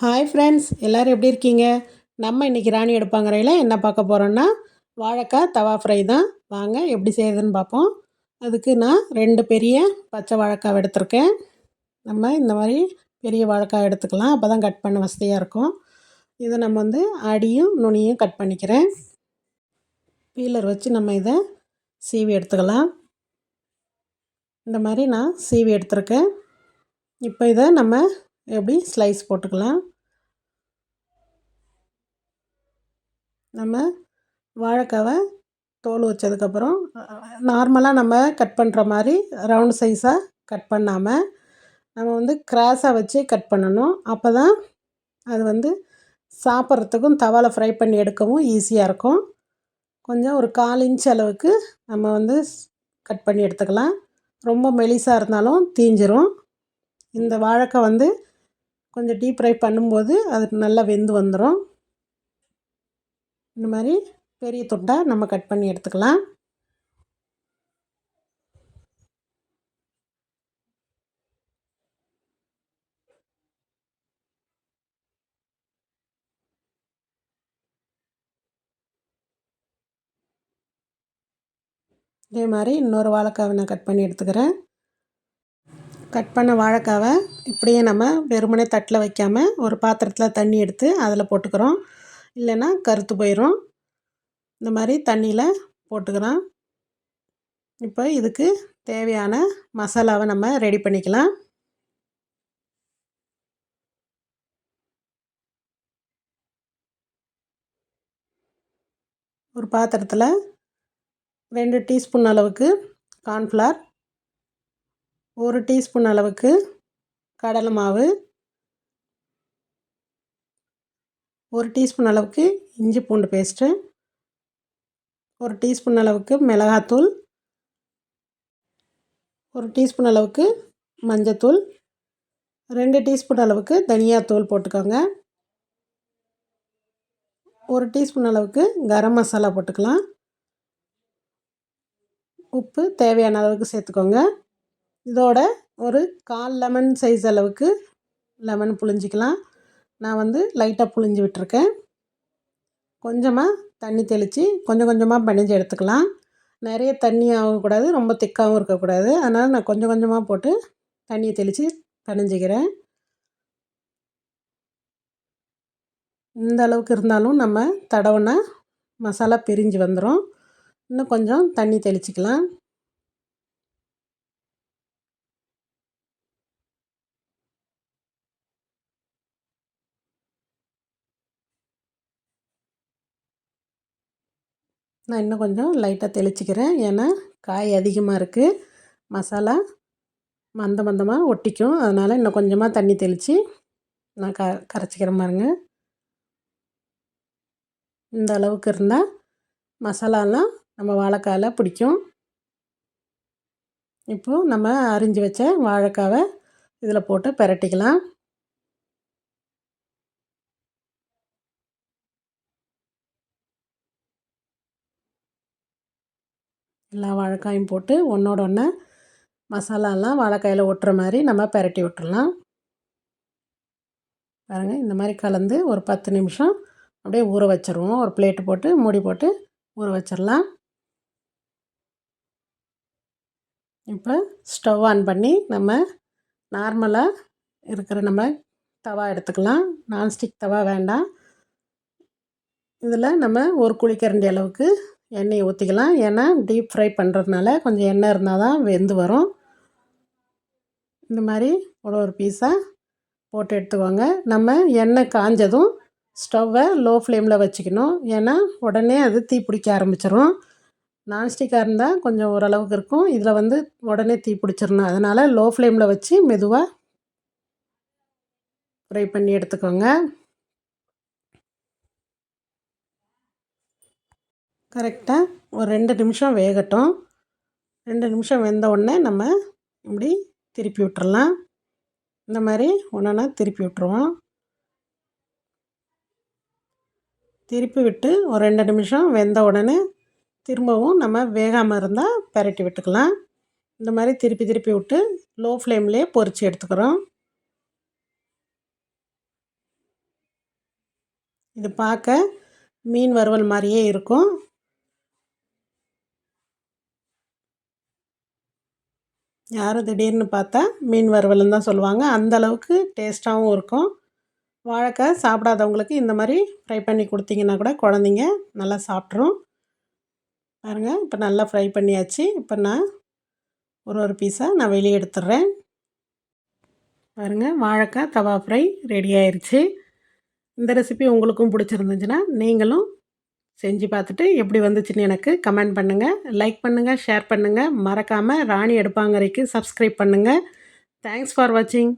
Hi friends எல்லோரும் எப்படி இருக்கீங்க? நம்ம இன்றைக்கி ராணி எடுப்பாங்கறையில் என்ன பார்க்க போகிறோன்னா வாழைக்காய் தவா ஃப்ரை தான். வாங்க எப்படி செய்யுதுன்னு பார்ப்போம். அதுக்கு நான் ரெண்டு பெரிய பச்சை வாழைக்காய் எடுத்திருக்கேன். நம்ம இந்த மாதிரி பெரிய வாழைக்காய் எடுத்துக்கலாம். அப்போ தான் கட் பண்ண வசதியாக இருக்கும். இதை நம்ம வந்து அடியும் நுனியும் கட் பண்ணிக்கிறேன். பீலர் வச்சு நம்ம இதை சீவி எடுத்துக்கலாம். இந்த மாதிரி நான் சீவி எடுத்திருக்கேன். இப்போ இதை நம்ம எப்படி? ஸ்லைஸ் போட்டுக்கலாம். நம்ம வாழைக்காவை தோல் வச்சதுக்கப்புறம் நார்மலாக நம்ம கட் பண்ணுற மாதிரி ரவுண்ட் சைஸாக கட் பண்ணாமல் நம்ம வந்து கிராஸாக வச்சு கட் பண்ணணும். அப்போ தான் அது வந்து சாப்பிட்றதுக்கும் தவாவில் ஃப்ரை பண்ணி எடுக்கவும் ஈஸியாக இருக்கும். கொஞ்சம் ஒரு கால் இன்ச் அளவுக்கு நம்ம வந்து கட் பண்ணி எடுத்துக்கலாம். ரொம்ப மெலிசாக இருந்தாலும் தீஞ்சிரும். இந்த வாழைக்காய் வந்து கொஞ்சம் டீப் ஃப்ரை பண்ணும்போது அது நல்லா வெந்து வந்துடும் இந்த மாதிரி பெரிய துண்டாக நம்ம கட் பண்ணி எடுத்துக்கலாம். இதே மாதிரி இன்னொரு வாழைக்காவை நான் கட் பண்ணி எடுத்துக்கிறேன். கட் பண்ண வாழைக்காவை இப்படியே நம்ம வெறுமனே தட்டில் வைக்காமல் ஒரு பாத்திரத்தில் தண்ணி எடுத்து அதில் போட்டுக்கிறோம். இல்லைன்னா கருத்து போயிடும் இந்த மாதிரி தண்ணியில் போட்டுக்கிறோம். இப்போ இதுக்கு தேவையான மசாலாவை நம்ம ரெடி பண்ணிக்கலாம். ஒரு பாத்திரத்தில் ரெண்டு டீஸ்பூன் அளவுக்கு கார்ன்ஃப்ளவர் ஒரு டீஸ்பூன் அளவுக்கு கடலை மாவு ஒரு டீஸ்பூன் அளவுக்கு இஞ்சி பூண்டு பேஸ்ட்டு ஒரு டீஸ்பூன் அளவுக்கு மிளகாத்தூள் ஒரு டீஸ்பூன் அளவுக்கு மஞ்சத்தூள் ரெண்டு டீஸ்பூன் அளவுக்கு தனியாத்தூள் போட்டுக்கோங்க. ஒரு டீஸ்பூன் அளவுக்கு கரம் மசாலா போட்டுக்கலாம். உப்பு தேவையான அளவுக்கு சேர்த்துக்கோங்க. இதோட ஒரு கால் லெமன் சைஸ் அளவுக்கு லெமன் புழிஞ்சிக்கலாம். நான் வந்து லைட்டாக புழிஞ்சு விட்டுருக்கேன். கொஞ்சமாக தண்ணி தெளித்து கொஞ்சம் கொஞ்சமாக பிணைஞ்சு எடுத்துக்கலாம். நிறைய தண்ணி ஆகக்கூடாது ரொம்ப திக்காகவும் இருக்கக்கூடாது. அதனால் நான் கொஞ்சம் கொஞ்சமாக போட்டு தண்ணியை தெளித்து பிணைஞ்சிக்கிறேன். இந்த அளவுக்கு இருந்தாலும் நம்ம தடவுனா மசாலா பிரிஞ்சு வந்துடும் இன்னும் கொஞ்சம் தண்ணி தெளிச்சிக்கலாம். நான் இன்னும் கொஞ்சம் லைட்டாக தெளிச்சிக்கிறேன். ஏன்னா காய் அதிகமாக இருக்குது மசாலா மந்த மந்தமாக ஒட்டிக்கும். அதனால் இன்னும் கொஞ்சமாக தண்ணி தெளித்து நான் க கரைச்சிக்கிறேன் பாருங்க. இந்த அளவுக்கு இருந்தால் மசாலாலாம் நம்ம வாழைக்காயில் பிடிக்கும். இப்போது நம்ம அரிஞ்சு வச்ச வாழைக்காவை இதில் போட்டு பிரட்டிக்கலாம். எல்லா வாழைக்காயும் போட்டு ஒன்றோட ஒன்று மசாலாலாம் வாழைக்காயில் ஒட்டுற மாதிரி நம்ம பெரட்டி விட்டுடலாம் பாருங்கள் இந்த மாதிரி கலந்து ஒரு பத்து நிமிஷம் அப்படியே ஊற வச்சுருவோம். ஒரு பிளேட்டு போட்டு மூடி போட்டு ஊற வச்சிடலாம் இப்போ ஸ்டவ் ஆன் பண்ணி நம்ம நார்மலாக இருக்கிற நம்ம தவா எடுத்துக்கலாம். நான்ஸ்டிக் தவா வேண்டாம். இதில் நம்ம ஒரு குழிக்கரண்டி அளவுக்கு எண்ணெயை ஊற்றிக்கலாம் ஏன்னா டீப் ஃப்ரை பண்ணுறதுனால கொஞ்சம் எண்ணெய் இருந்தால் தான் வெந்து வரும். இந்த மாதிரி ஒரு ஒரு பீஸாக போட்டு எடுத்துக்கோங்க. நம்ம எண்ணெய் காஞ்சதும் ஸ்டவ்வை லோ ஃப்ளேமில் வச்சுக்கணும். ஏன்னா உடனே அது தீ பிடிக்க ஆரம்பிச்சிடும் நான்ஸ்டிக்காக இருந்தால் கொஞ்சம் ஓரளவுக்கு இருக்கும். இதில் வந்து உடனே தீ பிடிச்சிடணும் அதனால் லோ ஃப்ளேமில் வச்சு மெதுவாக ஃப்ரை பண்ணி எடுத்துக்கோங்க. கரெக்டாக ஒரு ரெண்டு நிமிஷம் வேகட்டும். ரெண்டு நிமிஷம் வெந்த உடனே நம்ம இப்படி திருப்பி விட்டுறலாம். இந்த மாதிரி ஒன்றா திருப்பி விட்டுருவோம். திருப்பி விட்டு ஒரு ரெண்டு நிமிஷம் வெந்த உடனே திரும்பவும் நம்ம வேகாமல் இருந்தால் பரட்டி விட்டுக்கலாம். இந்த மாதிரி திருப்பி திருப்பி விட்டு லோ ஃப்ளேம்லேயே பொறிச்சு எடுத்துக்கிறோம். இது பார்க்க மீன் வறுவல் மாதிரியே இருக்கும். யாரும் திடீர்னு பார்த்தா மீன் வறுவல்னு தான் சொல்லுவாங்க. அந்த அளவுக்கு டேஸ்ட்டாகவும் இருக்கும். வாழைக்காய் சாப்பிடாதவங்களுக்கு இந்த மாதிரி ஃப்ரை பண்ணி கொடுத்தீங்கன்னா கூட குழந்தைங்க நல்லா சாப்பிட்ரும் பாருங்கள் இப்போ நல்லா ஃப்ரை பண்ணியாச்சு. இப்போ நான் ஒரு ஒரு பீஸாக நான் வெளியே எடுத்துடுறேன். பாருங்கள் வாழைக்காய் தவா ஃப்ரை ரெடி ஆயிடுச்சு இந்த ரெசிபி உங்களுக்கும் பிடிச்சிருந்துச்சுன்னா நீங்களும் செஞ்சு பார்த்துட்டு எப்படி வந்துச்சுன்னு எனக்கு கமெண்ட் பண்ணுங்கள் லைக் பண்ணுங்கள் ஷேர் பண்ணுங்கள் மறக்காமல் ராணி எடுப்பாங்கரைக்கு சப்ஸ்கிரைப் பண்ணுங்கள் தேங்க்ஸ் ஃபார் வாட்சிங்